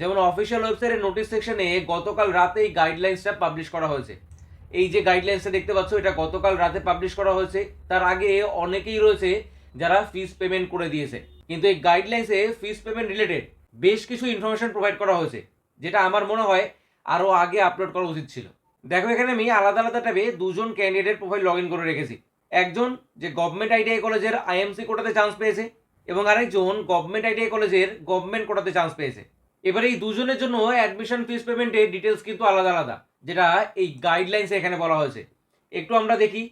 যেমন অফিসিয়াল ওয়েবসাইটের নোটিশ সেকশনে গতকাল রাতে এই গাইডলাইন্সটা পাবলিশ করা হয়েছে। এই যে গাইডলাইন্সটা দেখতে পাচ্ছ, এটা গতকাল রাতে পাবলিশ করা হয়েছে। তার আগে অনেকেই রয়েছে যারা ফিস পেমেন্ট করে দিয়েছে। কিন্তু এই গাইডলাইন্সে ফিস পেমেন্ট রিলেটেড বেশ কিছু ইনফরমেশন প্রোভাইড করা হয়েছে, যেটা আমার মনে হয় আরও আগে আপলোড করা উচিত ছিল। দেখো, এখানে আমি আলাদা আলাদা ট্যাবে দুজন ক্যান্ডিডেট প্রোফাইল লগ ইন করে রেখেছি। একজন যে গভর্নমেন্ট আইটিআই কলেজের আইএমসি কোটাতে চান্স পেয়েছে এবং আরেকজন গভর্নমেন্ট আইটিআই কলেজের গভর্নমেন্ট কোটাতে চান্স পেয়েছে। এবার এই দুজনের জন্য অ্যাডমিশন ফিস পেমেন্টের ডিটেলস কিন্তু আলাদা আলাদা, যেটা এই গাইডলাইন্সে এখানে বলা হয়েছে। একটু আমরা দেখি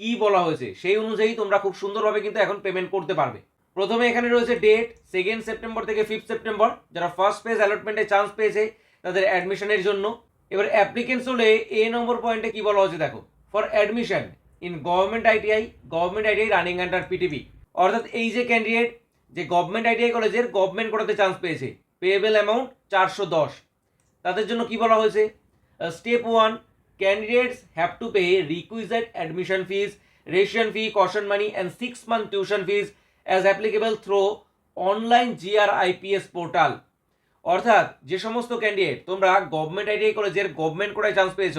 কি বলা হয়েছে। সেই অনুযায়ী তোমরা খুব সুন্দরভাবে কিন্তু এখন পেমেন্ট করতে পারবে। প্রথমে এখানে রয়েছে ডেট সেকেন্ড সেপ্টেম্বর থেকে ফিফথ সেপ্টেম্বর যারা ফার্স্ট ফেজ অ্যালটমেন্টে চান্স পেয়েছে তাদের অ্যাডমিশনের জন্য। এবার অ্যাপ্লিকেন্টস হলে এ নম্বর পয়েন্টে কি বলা হয়েছে দেখো for admission in government ITI government ITI running under PTP অর্থাৎ এই যে ক্যান্ডিডেট যে গভর্নমেন্ট আইটিআই কলেজের গভর্নমেন্ট কোটাতে চান্স পেয়েছে পেয়েবল অ্যামাউন্ট চারশো দশ। তাদের জন্য কি বলা হয়েছে? Step one candidates have to pay requisite admission fees registration fee caution money and six month tuition fees as applicable through online GR IPS portal অর্থাৎ যে সমস্ত ক্যান্ডিডেট তোমরা গভর্নমেন্ট আইটিআই কলেজের গভর্নমেন্ট কোটায় চান্স পেয়েছ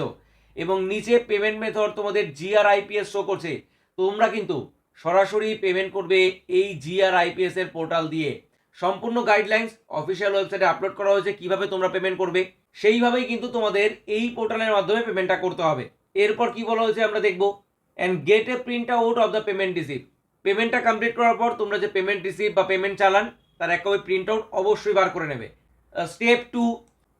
এবং নিচে পেমেন্ট মেথড তোমাদের জিআর আইপিএস শো করছে, তোমরা কিন্তু সরাসরি পেমেন্ট করবে এই জিআর আইপিএস এর পোর্টাল দিয়ে। সম্পূর্ণ গাইডলাইন্স অফিসিয়াল ওয়েবসাইটে আপলোড করা হয়েছে, কীভাবে তোমরা পেমেন্ট করবে, সেইভাবেই কিন্তু তোমাদের এই পোর্টালের মাধ্যমে পেমেন্টটা করতে হবে। এরপর কি বলা হয়েছে আমরা দেখব and get a print out of the payment receive পেমেন্টটা কমপ্লিট করার পর তোমরা যে পেমেন্ট রিসিভ বা পেমেন্ট চালান, তার এক প্রিন্ট আউট অবশ্যই বার করে নেবে। Step two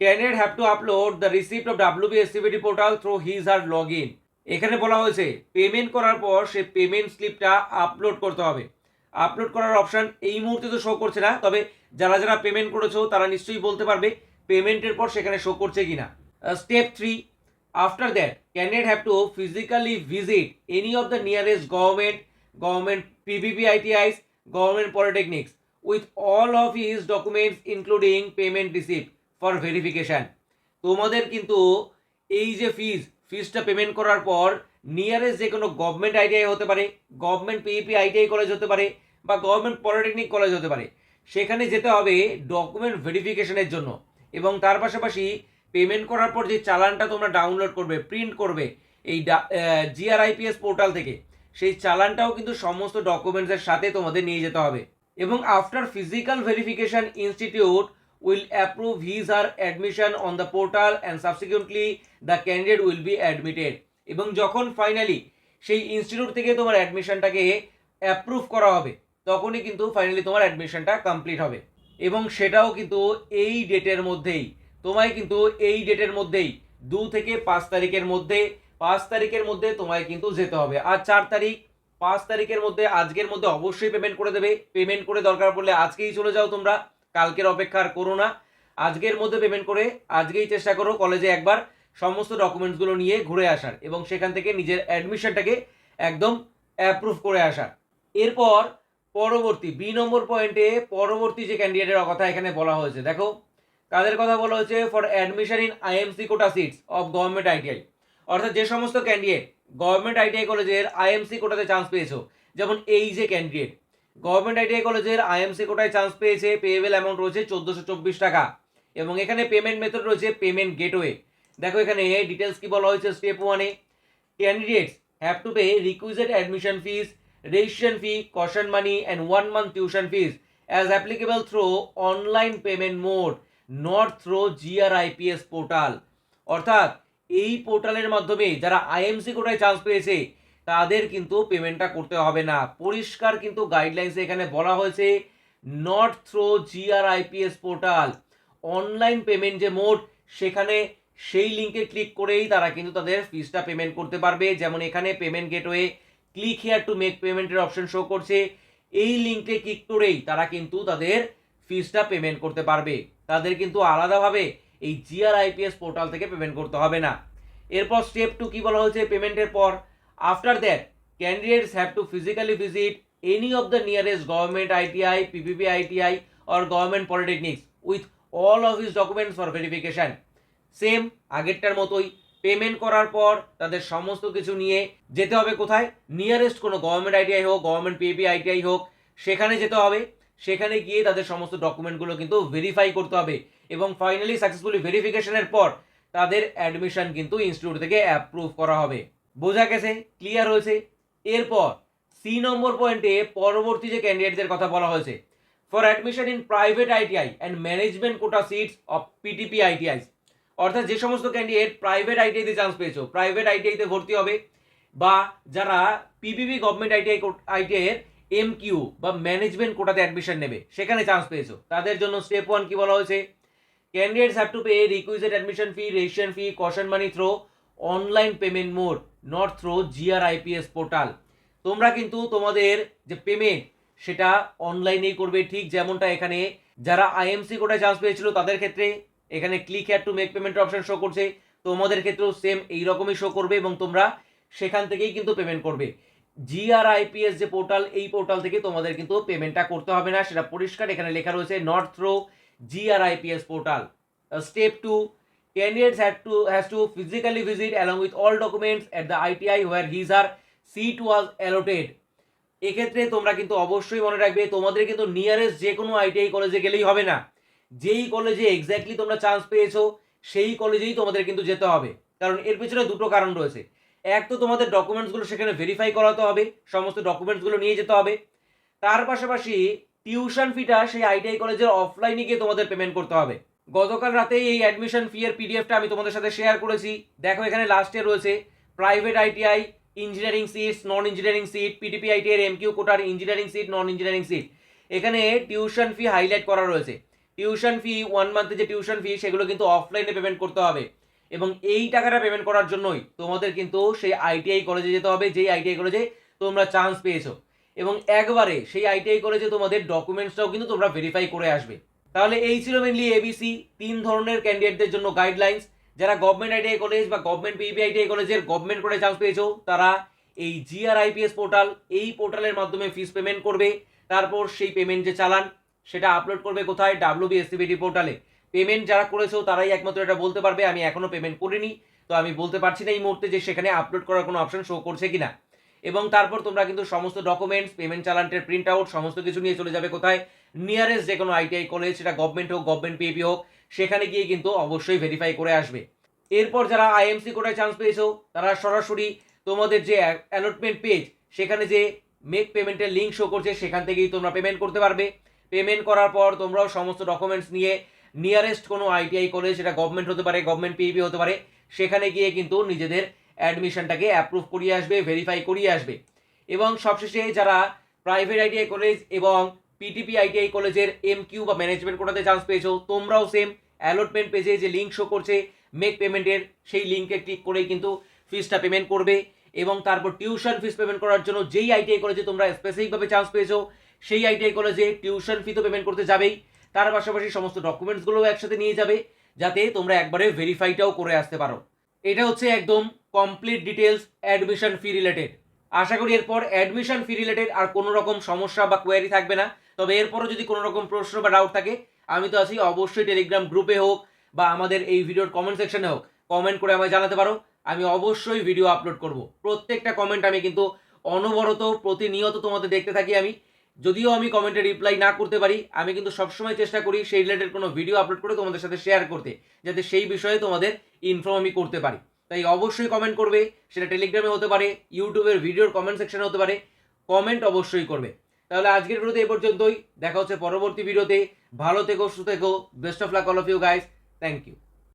candidate have to upload the receipt of WBSCBD portal through his or log in এখানে বলা হয়েছে পেমেন্ট করার পর সে পেমেন্ট স্লিপটা আপলোড করতে হবে। আপলোড করার অপশন এই মুহূর্তে তো শো করছে না, তবে যারা যারা পেমেন্ট করেছ তারা নিশ্চয়ই বলতে পারবে পেমেন্টের পর সেখানে শো করছে কিনা। Step three after that candidate have to physically visit any of the nearest government government PVP ITIs government polytechnics with all of his documents including payment receipt for verification তোমাদের কিন্তু এই যে ফিজ ফিজটা পেমেন্ট করার পর nearest যে কোনো government ITI হতে পারে গভর্নমেন্ট পিইপি আইটিআই কলেজ হতে পারে, বা গভর্নমেন্ট পলিটেকনিক কলেজ হতে পারে। সেখানে যেতে হবে ডকুমেন্ট ভেরিফিকেশনের জন্য। এবং তার পাশাপাশি পেমেন্ট করার পর যে চালানটা তোমরা ডাউনলোড করবে প্রিন্ট করবে, এই জিআরআইপিএস পোর্টাল থেকে, সেই চালানটাও কিন্তু সমস্ত ডকুমেন্টসের সাথে তোমাদের নিয়ে যেতে হবে। এবং after physical verification institute will approve his or admission on the portal and subsequently the candidate will be admitted এবং যখন ফাইনালি সেই ইনস্টিটিউট থেকে তোমার অ্যাডমিশনটাকে অ্যাপ্রুভ করা হবে, তখনই কিন্তু ফাইনালি তোমার অ্যাডমিশনটা কমপ্লিট হবে। এবং সেটাও কিন্তু এই ডেটের মধ্যেই, তোমায় কিন্তু এই ডেটের মধ্যেই, দু থেকে পাঁচ তারিখের মধ্যে, পাঁচ তারিখের মধ্যে তোমায় কিন্তু যেতে হবে। আর চার তারিখ, পাঁচ তারিখের মধ্যে, আজকের মধ্যে অবশ্যই পেমেন্ট করে দেবে। পেমেন্ট করে দরকার পড়লে আজকেই চলে যাও তোমরা। কালকের অপেক্ষা আর করো না। আজকের মধ্যে পেমেন্ট করে আজকেই চেষ্টা করো কলেজে একবার সমস্ত ডকুমেন্টসগুলো নিয়ে ঘুরে আসার এবং সেখান থেকে নিজের অ্যাডমিশনটাকে একদম অ্যাপ্রুভ করে আসার। এরপর পরবর্তী বি নম্বর পয়েন্টে পরবর্তী যে ক্যান্ডিডেটের কথা এখানে বলা হয়েছে, দেখো, তাদের কথা বলা হয়েছে for admission in IMC quota seats of government ITI অর্থাৎ যে সমস্ত ক্যান্ডিডেট গভর্নমেন্ট আইটিআই কলেজের আইএমসি কোটাতে চান্স পেয়েছ, যেমন এই যে ক্যান্ডিডেট গভর্নমেন্ট আইটিআই কলেজের আইএমসি কোটায় চান্স পেয়েছে পেয়েবেল অ্যামাউন্ট রয়েছে চোদ্দোশো চব্বিশ টাকা এবং এখানে পেমেন্ট মেথড রয়েছে পেমেন্ট গেটওয়ে দেখো এখানে ডিটেলস কি বলা হয়েছে স্টেপ ওয়ানে candidates have to pay requisite admission fees registration fee caution money and one month tuition fees as applicable through online payment mode not through GRIPS portal অর্থাৎ এই পোর্টালের মাধ্যমে যারা আইএমসি কোটায় চান্স পেয়েছে, তাদের কিন্তু পেমেন্টটা করতে হবে না। পরিষ্কার কিন্তু গাইডলাইন্সে এখানে বলা হয়েছে not through GRIPS portal online payment যে মোড সেখানে সেই লিঙ্কে ক্লিক করেই তারা কিন্তু তাদের ফিসটা পেমেন্ট করতে পারবে। যেমন এখানে payment gateway click here to make পেমেন্টের অপশন শো করছে। এই লিঙ্কে ক্লিক করেই তারা কিন্তু তাদের ফিসটা পেমেন্ট করতে পারবে। তাদের কিন্তু আলাদাভাবে এই জিআর আইপিএস পোর্টাল থেকে পেমেন্ট করতে হবে না। এরপর স্টেপ টু কি বলা হয়েছে পেমেন্টের পর? After that, candidates have to physically visit any of the nearest government ITI, PPP ITI, or government polytechnics with all of his documents for verification. Same আগেরটার মতোই পেমেন্ট করার পর তাদের সমস্ত কিছু নিয়ে যেতে হবে কোথায়? নিয়ারেস্ট কোনো গভর্নমেন্ট আইটিআই হোক গভর্নমেন্ট পিপি আইটিআই হোক, সেখানে যেতে হবে। সেখানে গিয়ে তাদের সমস্ত ডকুমেন্টগুলো কিন্তু ভেরিফাই করতে হবে। এবং ফাইনালি সাকসেসফুলি ভেরিফিকেশনের পর তাদের অ্যাডমিশন কিন্তু ইনস্টিটিউট থেকে অ্যাপ্রুভ করা হবে। বোঝা গেছে? ক্লিয়ার হয়েছে? এরপর সি নম্বর পয়েন্টে পরবর্তী যে ক্যান্ডিডেটদের কথা বলা হয়েছে for admission in private ITI and management quota seats of PTP ITI অর্থাৎ যে সমস্ত ক্যান্ডিডেট প্রাইভেট আইটিআইতে চান্স পেয়েছ প্রাইভেট আইটিআইতে ভর্তি হবে বা যারা পিপিপি গভর্নমেন্ট আইটিআই আইটিআই এর এম কিউ বা ম্যানেজমেন্ট কোটাতে অ্যাডমিশন নেবে, সেখানে চান্স পেয়েছ। তাদের জন্য স্টেপ ওয়ান কি বলা হয়েছে? Candidates have to pay requisite admission fee registration fee caution money through online payment mode not through GR IPS portal তোমরা কিন্তু তোমাদের যে পেমেন্ট সেটা অনলাইনেই করবে। ঠিক যেমনটা এখানে যারা আইএমসি কোটায় চান্স পেয়েছিল, তাদের ক্ষেত্রে এখানে click had to make payment option show করছে। তোমাদের ক্ষেত্রেও সেম এই রকমই শো করবে এবং তোমরা সেখান থেকেই কিন্তু পেমেন্ট করবে। জিআরআইপিএস যে পোর্টাল এই পোর্টাল থেকে তোমাদের কিন্তু পেমেন্টটা করতে হবে না। সেটা পরিষ্কার এখানে লেখা রয়েছে not through GRIPS portal step two candidates had to, has to physically visit along with all documents at the ITI where his or seat was allotted এক্ষেত্রে তোমরা কিন্তু অবশ্যই মনে রাখবে, তোমাদের কিন্তু নিয়ারেস্ট যে কোনো আইটিআই কলেজে গেলেই হবে না। যেই কলেজে এক্স্যাক্টলি তোমরা চান্স পেয়েছ, সেই কলেজেই তোমাদের কিন্তু যেতে হবে। কারণ এর পেছনে দুটো কারণ রয়েছে। এক তো তোমাদের ডকুমেন্টসগুলো সেখানে ভেরিফাই করাতে হবে, সমস্ত ডকুমেন্টসগুলো নিয়ে যেতে হবে। তার পাশাপাশি টিউশন ফিটা সেই আইটিআই কলেজের অফলাইনে গিয়ে তোমাদের পেমেন্ট করতে হবে। গতকাল রাতে এই অ্যাডমিশন ফি এর পিডিএফটা আমি তোমাদের সাথে শেয়ার করেছি। দেখো এখানে লাস্টে রয়েছে private ITI engineering seat non engineering seat PDP ITI MQ কোটার engineering seat non engineering seat এখানে টিউশন ফি হাইলাইট করা রয়েছে। টিউশন ফি ওয়ান মান্থে যে টিউশন ফি, সেগুলো কিন্তু অফলাইনে পেমেন্ট করতে হবে। এবং এই টাকাটা পেমেন্ট করার জন্যই তোমাদের কিন্তু সেই আইটিআই কলেজে যেতে হবে, যেই আইটিআই কলেজে তোমরা চান্স পেয়েছ। এবং একবারে সেই আইটিআই কলেজে তোমাদের ডকুমেন্টসটাও কিন্তু তোমরা ভেরিফাই করে আসবে। তাহলে এই ছিল মেনলি এবিসি তিন ধরনের ক্যান্ডিডেটদের জন্য গাইডলাইন্স যারা গভর্নমেন্ট আইটিআই কলেজ বা গভর্নমেন্ট পিবি আইটিআই কলেজের গভর্নমেন্ট করে চান্স পেয়েছ, তারা এই জিআর আইপিএস পোর্টাল এই পোর্টালের মাধ্যমে ফিস পেমেন্ট করবে। তারপর সেই পেমেন্ট যে চালান সেটা আপলোড করবে কোথায়? ডাব্লিউ বিএসসিবিডি পোর্টালে পেমেন্ট যারা করেছ, তারাই একমাত্র এটা বলতে পারবে। আমি এখনও পেমেন্ট করিনি, তো আমি বলতে পারছি না এই মুহূর্তে যে সেখানে আপলোড করার কোনো অপশন শো করছে কিনা। এবং তারপর তোমরা কিন্তু সমস্ত ডকুমেন্টস পেমেন্ট চালানটের প্রিন্ট আউট সমস্ত কিছু নিয়ে চলে যাবে কোথায়? নিয়ারেস্ট যে কোনো আইটিআই কলেজ সেটা গভর্নমেন্ট হোক গভর্নমেন্ট পিএপি হোক, সেখানে গিয়ে কিন্তু অবশ্যই ভেরিফাই করে আসবে। এরপর যারা আইএমসি কোটায় চান্স পেয়েছ, তারা সরাসরি তোমাদের যে অ্যালটমেন্ট পেজ সেখানে যে মেক পেমেন্টের লিঙ্ক শো করছে, সেখান থেকেই তোমরা পেমেন্ট করতে পারবে। পেমেন্ট করার পর তোমরাও সমস্ত ডকুমেন্টস নিয়ে নিয়ারেস্ট কোনো আইটিআই কলেজ সেটা গভর্নমেন্ট হতে পারে গভর্নমেন্ট পিএপি হতে পারে, সেখানে গিয়ে কিন্তু নিজেদের অ্যাডমিশনটাকে অ্যাপ্রুভ করিয়ে আসবে ভেরিফাই করিয়ে আসবে। এবং সবশেষে যারা প্রাইভেট আইটিআই কলেজ এবং পিটিপি আইটিআই কলেজের এম কিউ বা ম্যানেজমেন্ট কোটাতে চান্স পেয়েছ, তোমরাও সেম অ্যালটমেন্ট পেজে যে লিঙ্ক শো করছে মেক পেমেন্টের সেই লিঙ্কে ক্লিক করেই কিন্তু ফিসটা পেমেন্ট করবে। এবং তারপর টিউশন ফিস পেমেন্ট করার জন্য যেই আইটিআই কলেজে তোমরা স্পেসিফিকভাবে চান্স পেয়েছ সেই আইটিআই কলেজে টিউশন ফি তো পেমেন্ট করতে যাবেই। তার পাশাপাশি সমস্ত ডকুমেন্টসগুলোও একসাথে নিয়ে যাবে, যাতে তোমরা একবারে ভেরিফাইটাও করে আসতে পারো। এটা হচ্ছে একদম complete details admission fee related আশা করি এরপর অ্যাডমিশন ফি রিলেটেড আর কোনো রকম সমস্যা বা কোয়ারি থাকবে না। তবে এরপরও যদি কোনো রকম প্রশ্ন বা ডাউট থাকে, আমি তো আছি অবশ্যই টেলিগ্রাম গ্রুপে হোক বা আমাদের এই ভিডিওর কমেন্ট সেকশনে হোক। কমেন্ট করে আমায় জানাতে পারো। আমি অবশ্যই ভিডিও আপলোড করব। প্রত্যেকটা কমেন্ট আমি কিন্তু অনবরত, প্রতিনিয়ত তোমাদের দেখতে থাকি আমি। যদিও আমি কমেন্টে রিপ্লাই না করতে পারি, আমি কিন্তু সবসময় চেষ্টা করি সেই রিলেটেড কোনো ভিডিও আপলোড করে তোমাদের সাথে শেয়ার করতে, যাতে সেই বিষয়ে তোমাদের ইনফর্ম আমি করতে পারি। তাই অবশ্যই কমেন্ট করবে, সেটা টেলিগ্রামে হতে পারে ইউটিউবের ভিডিওর কমেন্ট সেকশনে হতে পারে কমেন্ট অবশ্যই করবে। তাহলে আজকের ভিডিওতে এ পর্যন্তই, দেখা হচ্ছে পরবর্তী ভিডিওতে ভালো থেকো, সুস্থ থেকো best of luck all of you guys thank you